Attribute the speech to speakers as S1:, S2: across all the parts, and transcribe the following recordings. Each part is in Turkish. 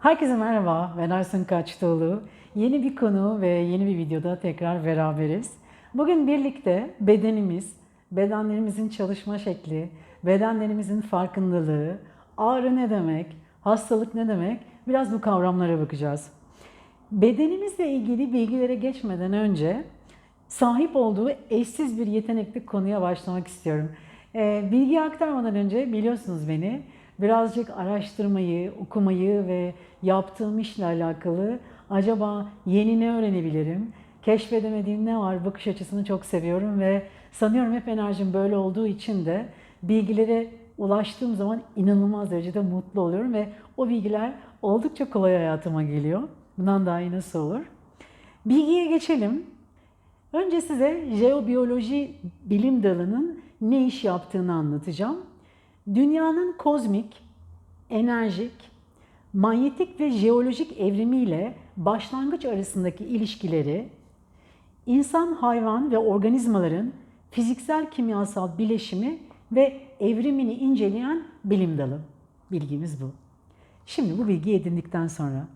S1: Herkese merhaba, ben Aysun Kaçtoğlu. Yeni bir konu ve yeni bir videoda tekrar beraberiz. Bugün birlikte bedenimiz, bedenlerimizin çalışma şekli, bedenlerimizin farkındalığı, ağrı ne demek, hastalık ne demek biraz bu kavramlara bakacağız. Bedenimizle ilgili bilgilere geçmeden önce sahip olduğu eşsiz bir yetenekli konuya başlamak istiyorum. Ee, bilgi aktarmadan önce biliyorsunuz beni birazcık araştırmayı, okumayı ve yaptığım işle alakalı acaba yeni ne öğrenebilirim, keşfedemediğim ne var bakış açısını çok seviyorum ve sanıyorum hep enerjim böyle olduğu için de bilgilere ulaştığım zaman inanılmaz derecede mutlu oluyorum ve o bilgiler oldukça kolay hayatıma geliyor. Bundan daha iyi nasıl olur? Bilgiye geçelim. Önce size jeobiyoloji bilim dalının ne iş yaptığını anlatacağım. Dünyanın kozmik, enerjik, manyetik ve jeolojik evrimiyle başlangıç arasındaki ilişkileri, insan, hayvan ve organizmaların fiziksel kimyasal bileşimi ve evrimini inceleyen bilim dalı. Bilgimiz bu. Şimdi bu bilgiyi edindikten sonra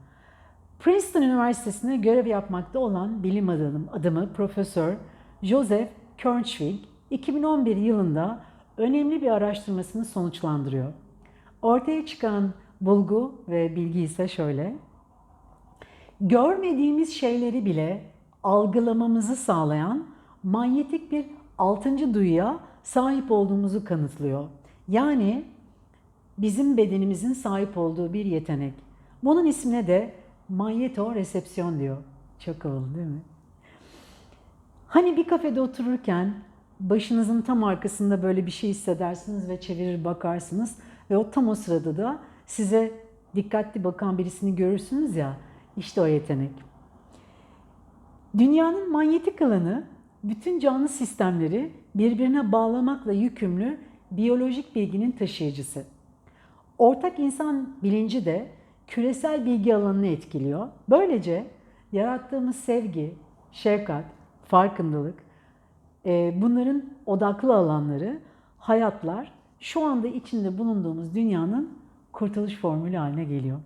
S1: Princeton Üniversitesi'nde görev yapmakta olan bilim adamı, adamı Profesör Joseph Kernschwig 2011 yılında önemli bir araştırmasını sonuçlandırıyor. Ortaya çıkan bulgu ve bilgi ise şöyle. Görmediğimiz şeyleri bile algılamamızı sağlayan manyetik bir altıncı duyuya sahip olduğumuzu kanıtlıyor. Yani bizim bedenimizin sahip olduğu bir yetenek. Bunun ismine de manyetoresepsiyon diyor. Çok havalı değil mi? Hani bir kafede otururken başınızın tam arkasında böyle bir şey hissedersiniz ve çevirir bakarsınız ve o tam o sırada da size dikkatli bakan birisini görürsünüz ya işte o yetenek. Dünyanın manyetik alanı bütün canlı sistemleri birbirine bağlamakla yükümlü biyolojik bilginin taşıyıcısı. Ortak insan bilinci de küresel bilgi alanını etkiliyor. Böylece yarattığımız sevgi, şefkat, farkındalık, e, bunların odaklı alanları, hayatlar şu anda içinde bulunduğumuz dünyanın kurtuluş formülü haline geliyor.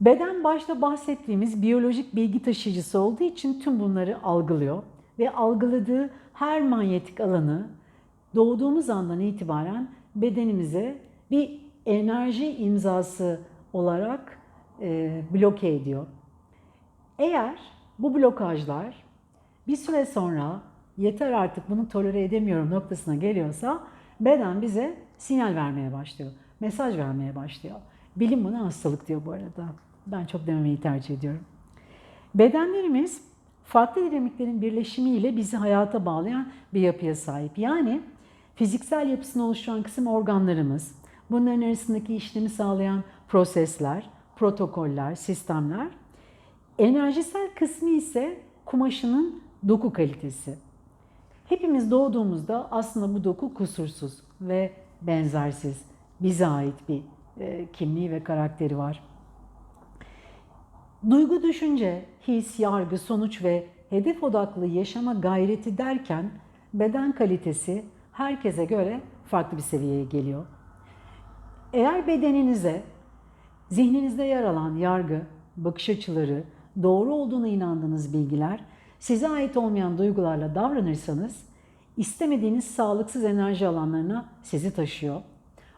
S1: Beden başta bahsettiğimiz biyolojik bilgi taşıyıcısı olduğu için tüm bunları algılıyor ve algıladığı her manyetik alanı doğduğumuz andan itibaren bedenimize bir enerji imzası olarak e, bloke ediyor. Eğer bu blokajlar bir süre sonra yeter artık bunu tolere edemiyorum noktasına geliyorsa beden bize sinyal vermeye başlıyor. Mesaj vermeye başlıyor. Bilim buna hastalık diyor bu arada. Ben çok dememeyi tercih ediyorum. Bedenlerimiz farklı dinamiklerin birleşimiyle bizi hayata bağlayan bir yapıya sahip. Yani fiziksel yapısını oluşturan kısım organlarımız, bunların arasındaki işlemi sağlayan prosesler, protokoller, sistemler. Enerjisel kısmı ise kumaşının doku kalitesi. Hepimiz doğduğumuzda aslında bu doku kusursuz ve benzersiz, bize ait bir e, kimliği ve karakteri var. Duygu, düşünce, his, yargı, sonuç ve hedef odaklı yaşama gayreti derken beden kalitesi herkese göre farklı bir seviyeye geliyor. Eğer bedeninize, zihninizde yer alan yargı, bakış açıları, doğru olduğuna inandığınız bilgiler, size ait olmayan duygularla davranırsanız, istemediğiniz sağlıksız enerji alanlarına sizi taşıyor.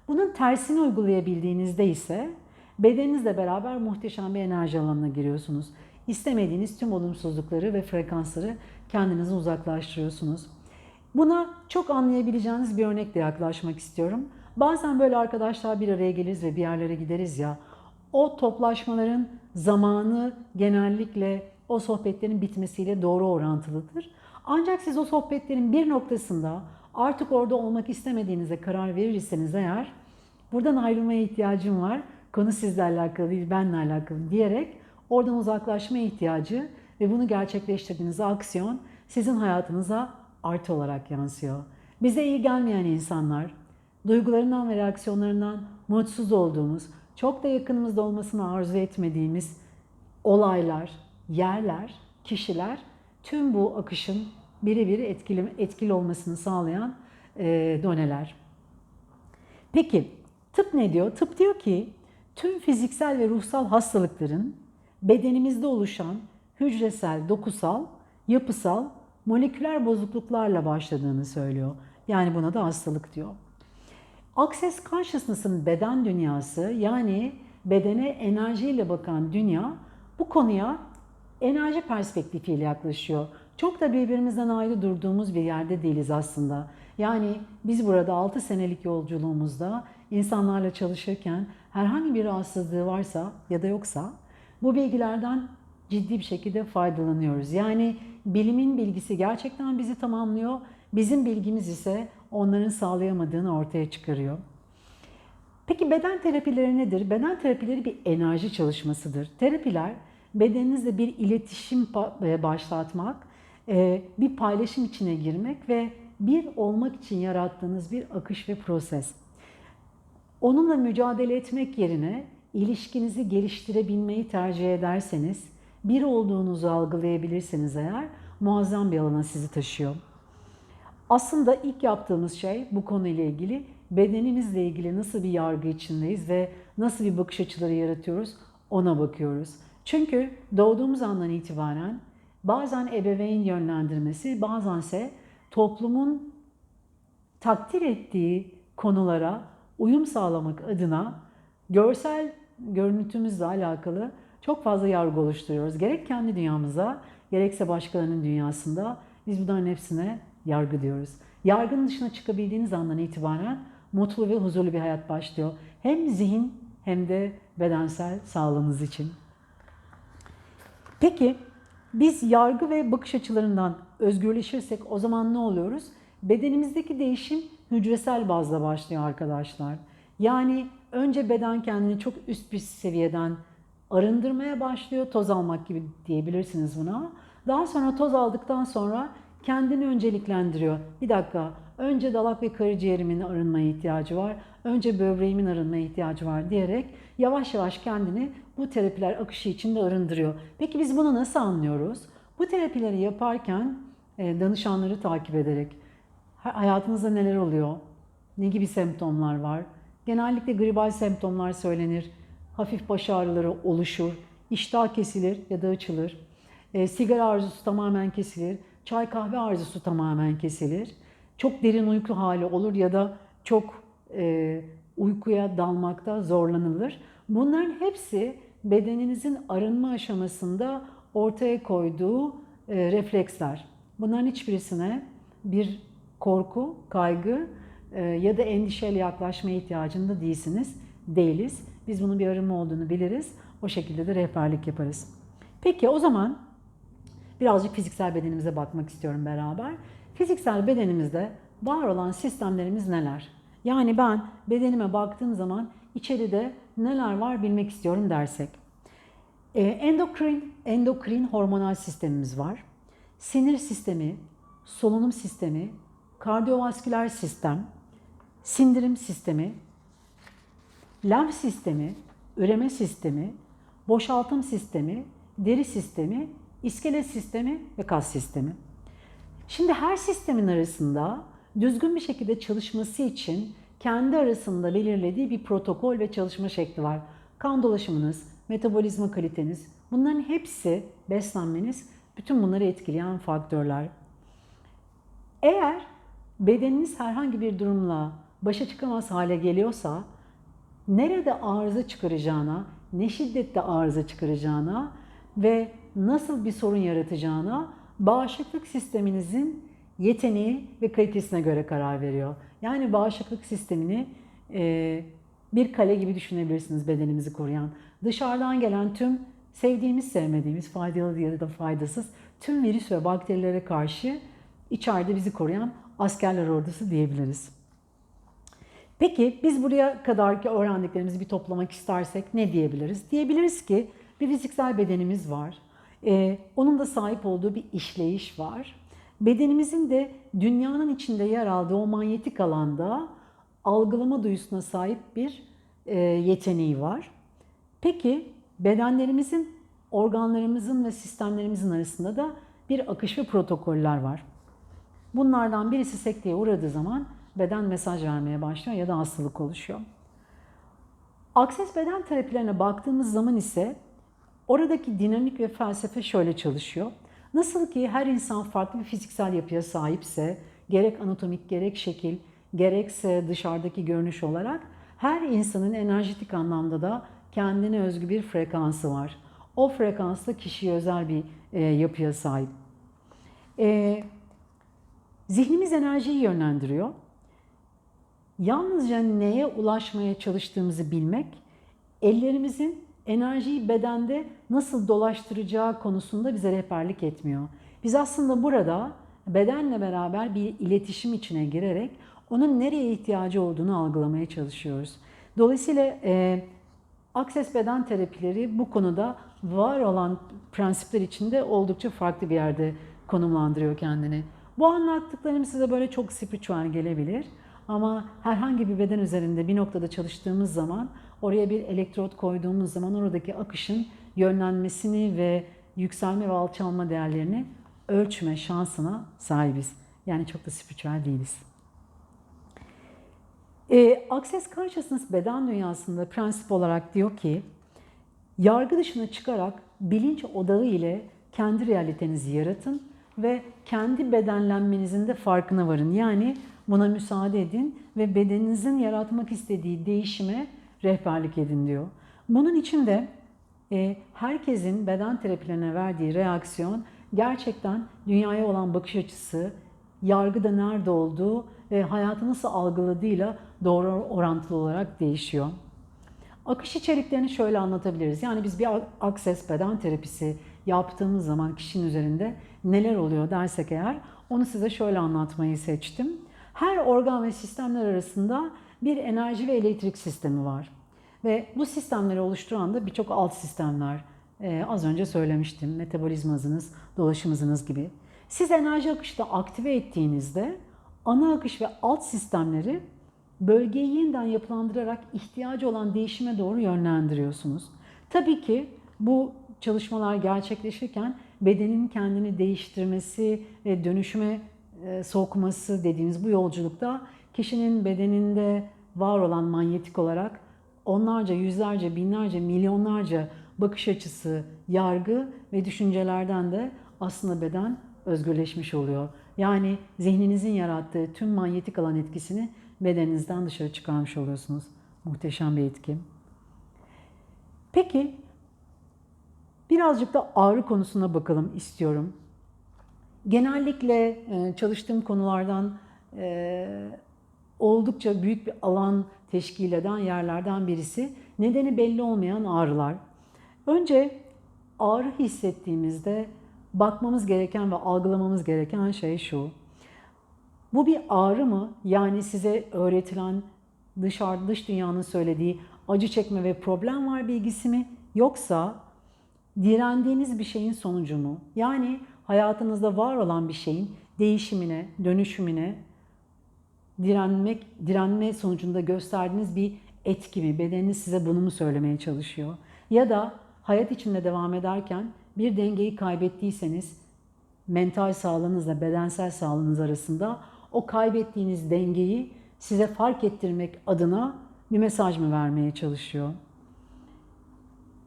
S1: Bunun tersini uygulayabildiğinizde ise bedeninizle beraber muhteşem bir enerji alanına giriyorsunuz. İstemediğiniz tüm olumsuzlukları ve frekansları kendinize uzaklaştırıyorsunuz. Buna çok anlayabileceğiniz bir örnekle yaklaşmak istiyorum. Bazen böyle arkadaşlar bir araya geliriz ve bir yerlere gideriz ya. O toplaşmaların zamanı genellikle o sohbetlerin bitmesiyle doğru orantılıdır. Ancak siz o sohbetlerin bir noktasında artık orada olmak istemediğinize karar verirseniz eğer buradan ayrılmaya ihtiyacım var. Konu sizle alakalı değil, benle alakalı diyerek oradan uzaklaşma ihtiyacı ve bunu gerçekleştirdiğiniz aksiyon sizin hayatınıza artı olarak yansıyor. Bize iyi gelmeyen insanlar, duygularından ve reaksiyonlarından mutsuz olduğumuz, çok da yakınımızda olmasını arzu etmediğimiz olaylar, yerler, kişiler tüm bu akışın birebir etkili, etkili olmasını sağlayan e, doneler. Peki tıp ne diyor? Tıp diyor ki tüm fiziksel ve ruhsal hastalıkların bedenimizde oluşan hücresel, dokusal, yapısal, moleküler bozukluklarla başladığını söylüyor. Yani buna da hastalık diyor. Access Consciousness'ın beden dünyası yani bedene enerjiyle bakan dünya bu konuya enerji perspektifiyle yaklaşıyor. Çok da birbirimizden ayrı durduğumuz bir yerde değiliz aslında. Yani biz burada 6 senelik yolculuğumuzda insanlarla çalışırken herhangi bir rahatsızlığı varsa ya da yoksa bu bilgilerden ciddi bir şekilde faydalanıyoruz. Yani bilimin bilgisi gerçekten bizi tamamlıyor. Bizim bilgimiz ise onların sağlayamadığını ortaya çıkarıyor. Peki beden terapileri nedir? Beden terapileri bir enerji çalışmasıdır. Terapiler bedeninizle bir iletişim e, başlatmak, e, bir paylaşım içine girmek ve bir olmak için yarattığınız bir akış ve proses. Onunla mücadele etmek yerine ilişkinizi geliştirebilmeyi tercih ederseniz, bir olduğunuzu algılayabilirsiniz eğer, muazzam bir alana sizi taşıyor. Aslında ilk yaptığımız şey bu konuyla ilgili bedenimizle ilgili nasıl bir yargı içindeyiz ve nasıl bir bakış açıları yaratıyoruz ona bakıyoruz. Çünkü doğduğumuz andan itibaren bazen ebeveyn yönlendirmesi, bazense toplumun takdir ettiği konulara uyum sağlamak adına görsel görüntümüzle alakalı çok fazla yargı oluşturuyoruz. Gerek kendi dünyamıza, gerekse başkalarının dünyasında biz bunların hepsine yargı diyoruz. Yargının dışına çıkabildiğiniz andan itibaren mutlu ve huzurlu bir hayat başlıyor. Hem zihin hem de bedensel sağlığınız için. Peki biz yargı ve bakış açılarından özgürleşirsek o zaman ne oluyoruz? Bedenimizdeki değişim hücresel bazda başlıyor arkadaşlar. Yani önce beden kendini çok üst bir seviyeden arındırmaya başlıyor. Toz almak gibi diyebilirsiniz buna. Daha sonra toz aldıktan sonra kendini önceliklendiriyor. Bir dakika, önce dalak ve karaciğerimin arınmaya ihtiyacı var, önce böbreğimin arınmaya ihtiyacı var diyerek yavaş yavaş kendini bu terapiler akışı içinde arındırıyor. Peki biz bunu nasıl anlıyoruz? Bu terapileri yaparken e, danışanları takip ederek hayatınızda neler oluyor? Ne gibi semptomlar var? Genellikle gribal semptomlar söylenir. Hafif baş ağrıları oluşur. iştah kesilir ya da açılır. E, sigara arzusu tamamen kesilir. Çay kahve arzusu tamamen kesilir. Çok derin uyku hali olur ya da çok e, uykuya dalmakta zorlanılır. Bunların hepsi bedeninizin arınma aşamasında ortaya koyduğu e, refleksler. Bunların hiçbirisine bir korku, kaygı e, ya da endişeyle yaklaşmaya ihtiyacında değilsiniz, değiliz. Biz bunun bir arınma olduğunu biliriz. O şekilde de rehberlik yaparız. Peki o zaman birazcık fiziksel bedenimize bakmak istiyorum beraber. Fiziksel bedenimizde var olan sistemlerimiz neler? Yani ben bedenime baktığım zaman içeride neler var bilmek istiyorum dersek. Ee, endokrin, endokrin hormonal sistemimiz var. Sinir sistemi, solunum sistemi, kardiyovasküler sistem, sindirim sistemi, lenf sistemi, üreme sistemi, boşaltım sistemi, deri sistemi, iskelet sistemi ve kas sistemi. Şimdi her sistemin arasında düzgün bir şekilde çalışması için kendi arasında belirlediği bir protokol ve çalışma şekli var. Kan dolaşımınız, metabolizma kaliteniz, bunların hepsi beslenmeniz, bütün bunları etkileyen faktörler. Eğer bedeniniz herhangi bir durumla başa çıkamaz hale geliyorsa, nerede arıza çıkaracağına, ne şiddette arıza çıkaracağına ve nasıl bir sorun yaratacağına bağışıklık sisteminizin yeteneği ve kalitesine göre karar veriyor. Yani bağışıklık sistemini e, bir kale gibi düşünebilirsiniz bedenimizi koruyan. Dışarıdan gelen tüm sevdiğimiz, sevmediğimiz, faydalı ya da faydasız tüm virüs ve bakterilere karşı içeride bizi koruyan askerler ordusu diyebiliriz. Peki biz buraya kadarki öğrendiklerimizi bir toplamak istersek ne diyebiliriz? Diyebiliriz ki bir fiziksel bedenimiz var. Ee, onun da sahip olduğu bir işleyiş var. Bedenimizin de dünyanın içinde yer aldığı o manyetik alanda algılama duyusuna sahip bir e, yeteneği var. Peki bedenlerimizin, organlarımızın ve sistemlerimizin arasında da bir akış ve protokoller var. Bunlardan birisi sekteye uğradığı zaman beden mesaj vermeye başlıyor ya da hastalık oluşuyor. Akses beden terapilerine baktığımız zaman ise oradaki dinamik ve felsefe şöyle çalışıyor. Nasıl ki her insan farklı bir fiziksel yapıya sahipse, gerek anatomik, gerek şekil, gerekse dışarıdaki görünüş olarak her insanın enerjitik anlamda da kendine özgü bir frekansı var. O frekansla kişiye özel bir e, yapıya sahip. E, zihnimiz enerjiyi yönlendiriyor. Yalnızca neye ulaşmaya çalıştığımızı bilmek, ellerimizin enerjiyi bedende nasıl dolaştıracağı konusunda bize rehberlik etmiyor. Biz aslında burada bedenle beraber bir iletişim içine girerek onun nereye ihtiyacı olduğunu algılamaya çalışıyoruz. Dolayısıyla e, Akses beden terapileri bu konuda var olan prensipler içinde oldukça farklı bir yerde konumlandırıyor kendini. Bu anlattıklarım size böyle çok spiritüel gelebilir. Ama herhangi bir beden üzerinde bir noktada çalıştığımız zaman oraya bir elektrot koyduğumuz zaman oradaki akışın yönlenmesini ve yükselme ve alçalma değerlerini ölçme şansına sahibiz. Yani çok da spiritüel değiliz. E, Access Consciousness beden dünyasında prensip olarak diyor ki, yargı dışına çıkarak bilinç odağı ile kendi realitenizi yaratın ve kendi bedenlenmenizin de farkına varın. Yani buna müsaade edin ve bedeninizin yaratmak istediği değişime rehberlik edin diyor. Bunun için de e, herkesin beden terapilerine verdiği reaksiyon gerçekten dünyaya olan bakış açısı, yargıda nerede olduğu ve hayatı nasıl algıladığıyla doğru orantılı olarak değişiyor. Akış içeriklerini şöyle anlatabiliriz. Yani biz bir akses beden terapisi yaptığımız zaman kişinin üzerinde neler oluyor dersek eğer onu size şöyle anlatmayı seçtim. Her organ ve sistemler arasında bir enerji ve elektrik sistemi var. Ve bu sistemleri oluşturan da birçok alt sistemler. Ee, az önce söylemiştim. Metabolizma hızınız, gibi. Siz enerji akışta aktive ettiğinizde ana akış ve alt sistemleri bölgeyi yeniden yapılandırarak ihtiyacı olan değişime doğru yönlendiriyorsunuz. Tabii ki bu çalışmalar gerçekleşirken bedenin kendini değiştirmesi ve dönüşüme e, sokması dediğimiz bu yolculukta kişinin bedeninde var olan manyetik olarak onlarca, yüzlerce, binlerce, milyonlarca bakış açısı, yargı ve düşüncelerden de aslında beden özgürleşmiş oluyor. Yani zihninizin yarattığı tüm manyetik alan etkisini bedeninizden dışarı çıkarmış oluyorsunuz. Muhteşem bir etki. Peki birazcık da ağrı konusuna bakalım istiyorum. Genellikle e, çalıştığım konulardan e, oldukça büyük bir alan teşkil eden yerlerden birisi nedeni belli olmayan ağrılar. Önce ağrı hissettiğimizde bakmamız gereken ve algılamamız gereken şey şu. Bu bir ağrı mı? Yani size öğretilen dışarı dış dünyanın söylediği acı çekme ve problem var bilgisi mi? Yoksa direndiğiniz bir şeyin sonucu mu? Yani hayatınızda var olan bir şeyin değişimine, dönüşümüne direnmek, direnme sonucunda gösterdiğiniz bir etki mi? Bedeniniz size bunu mu söylemeye çalışıyor? Ya da hayat içinde devam ederken bir dengeyi kaybettiyseniz mental sağlığınızla bedensel sağlığınız arasında o kaybettiğiniz dengeyi size fark ettirmek adına bir mesaj mı vermeye çalışıyor?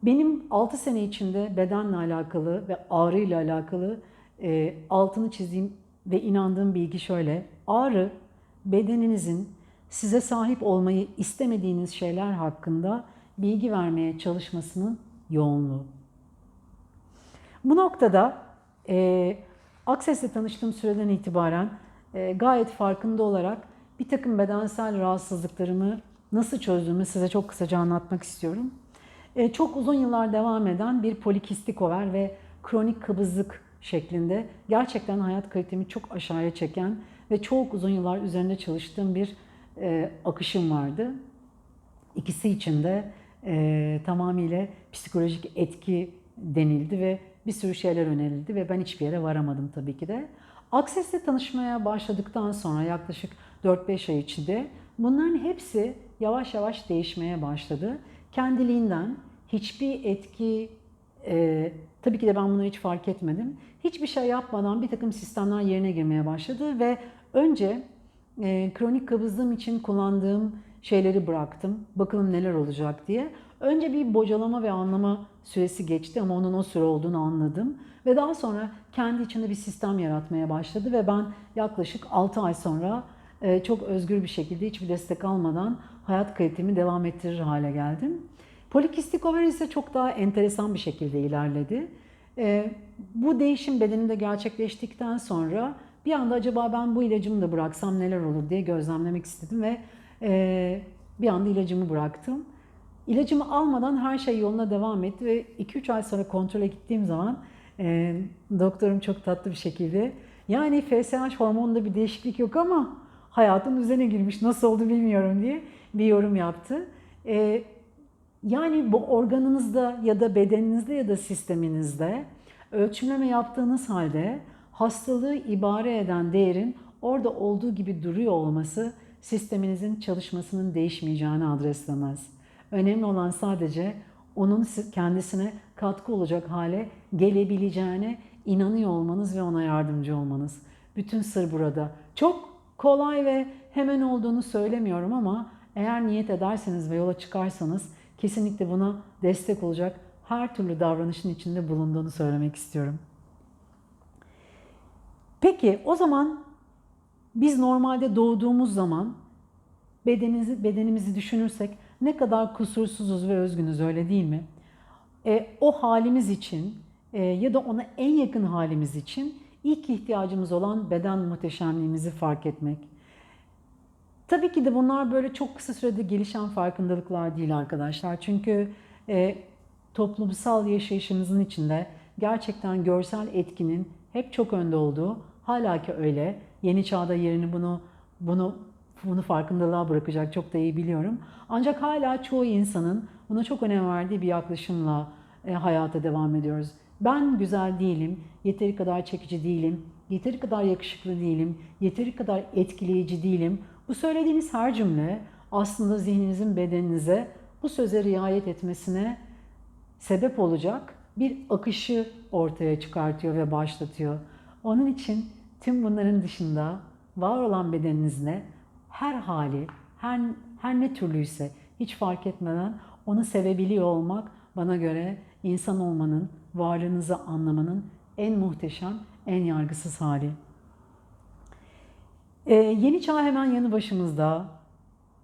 S1: Benim 6 sene içinde bedenle alakalı ve ağrıyla alakalı e, altını çizdiğim ve inandığım bilgi şöyle. Ağrı bedeninizin size sahip olmayı istemediğiniz şeyler hakkında bilgi vermeye çalışmasının yoğunluğu. Bu noktada e, Access'le tanıştığım süreden itibaren e, gayet farkında olarak bir takım bedensel rahatsızlıklarımı nasıl çözdüğümü size çok kısaca anlatmak istiyorum. E, çok uzun yıllar devam eden bir polikistik over ve kronik kabızlık şeklinde gerçekten hayat kalitemi çok aşağıya çeken ve çok uzun yıllar üzerinde çalıştığım bir e, akışım vardı. İkisi için de e, tamamıyla psikolojik etki denildi ve bir sürü şeyler önerildi ve ben hiçbir yere varamadım tabii ki de. Access'le tanışmaya başladıktan sonra yaklaşık 4-5 ay içinde bunların hepsi yavaş yavaş değişmeye başladı. Kendiliğinden hiçbir etki, e, tabii ki de ben bunu hiç fark etmedim. Hiçbir şey yapmadan bir takım sistemler yerine girmeye başladı ve önce e, kronik kabızlığım için kullandığım şeyleri bıraktım. Bakalım neler olacak diye. Önce bir bocalama ve anlama süresi geçti ama onun o süre olduğunu anladım. Ve daha sonra kendi içinde bir sistem yaratmaya başladı ve ben yaklaşık 6 ay sonra e, çok özgür bir şekilde hiçbir destek almadan hayat kalitemi devam ettirir hale geldim. Polikistik over ise çok daha enteresan bir şekilde ilerledi. E, bu değişim bedenimde gerçekleştikten sonra bir anda acaba ben bu ilacımı da bıraksam neler olur diye gözlemlemek istedim ve e, bir anda ilacımı bıraktım. İlacımı almadan her şey yoluna devam etti ve 2-3 ay sonra kontrole gittiğim zaman e, doktorum çok tatlı bir şekilde yani FSH hormonunda bir değişiklik yok ama hayatın düzene girmiş nasıl oldu bilmiyorum diye bir yorum yaptı. E, yani bu organınızda ya da bedeninizde ya da sisteminizde ölçümleme yaptığınız halde hastalığı ibare eden değerin orada olduğu gibi duruyor olması sisteminizin çalışmasının değişmeyeceğini adreslemez. Önemli olan sadece onun kendisine katkı olacak hale gelebileceğine inanıyor olmanız ve ona yardımcı olmanız. Bütün sır burada. Çok kolay ve hemen olduğunu söylemiyorum ama eğer niyet ederseniz ve yola çıkarsanız kesinlikle buna destek olacak her türlü davranışın içinde bulunduğunu söylemek istiyorum. Peki o zaman biz normalde doğduğumuz zaman bedenimizi, bedenimizi düşünürsek ne kadar kusursuzuz ve özgünüz öyle değil mi? E, o halimiz için e, ya da ona en yakın halimiz için ilk ihtiyacımız olan beden muhteşemliğimizi fark etmek. Tabii ki de bunlar böyle çok kısa sürede gelişen farkındalıklar değil arkadaşlar. Çünkü e, toplumsal yaşayışımızın içinde gerçekten görsel etkinin hep çok önde olduğu, hala ki öyle. Yeni çağda yerini bunu bunu bunu farkındalığa bırakacak çok da iyi biliyorum. Ancak hala çoğu insanın buna çok önem verdiği bir yaklaşımla e, hayata devam ediyoruz. Ben güzel değilim, yeteri kadar çekici değilim, yeteri kadar yakışıklı değilim, yeteri kadar etkileyici değilim. Bu söylediğiniz her cümle aslında zihninizin bedeninize bu söze riayet etmesine sebep olacak bir akışı ortaya çıkartıyor ve başlatıyor. Onun için tüm bunların dışında var olan bedeninizle her hali, her, her ne türlüyse hiç fark etmeden onu sevebiliyor olmak bana göre insan olmanın, varlığınızı anlamanın en muhteşem, en yargısız hali. Ee, yeni çağ hemen yanı başımızda.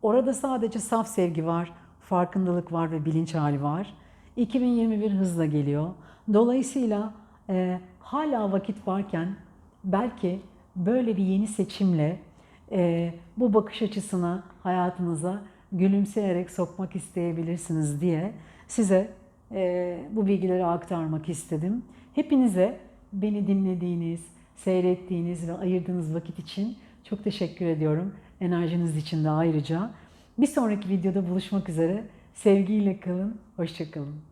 S1: Orada sadece saf sevgi var, farkındalık var ve bilinç hali var. 2021 hızla geliyor. Dolayısıyla e, hala vakit varken belki böyle bir yeni seçimle e, bu bakış açısına hayatınıza gülümseyerek sokmak isteyebilirsiniz diye size e, bu bilgileri aktarmak istedim. Hepinize beni dinlediğiniz, seyrettiğiniz ve ayırdığınız vakit için çok teşekkür ediyorum. Enerjiniz için de ayrıca. Bir sonraki videoda buluşmak üzere. Sevgiyle kalın, hoşçakalın.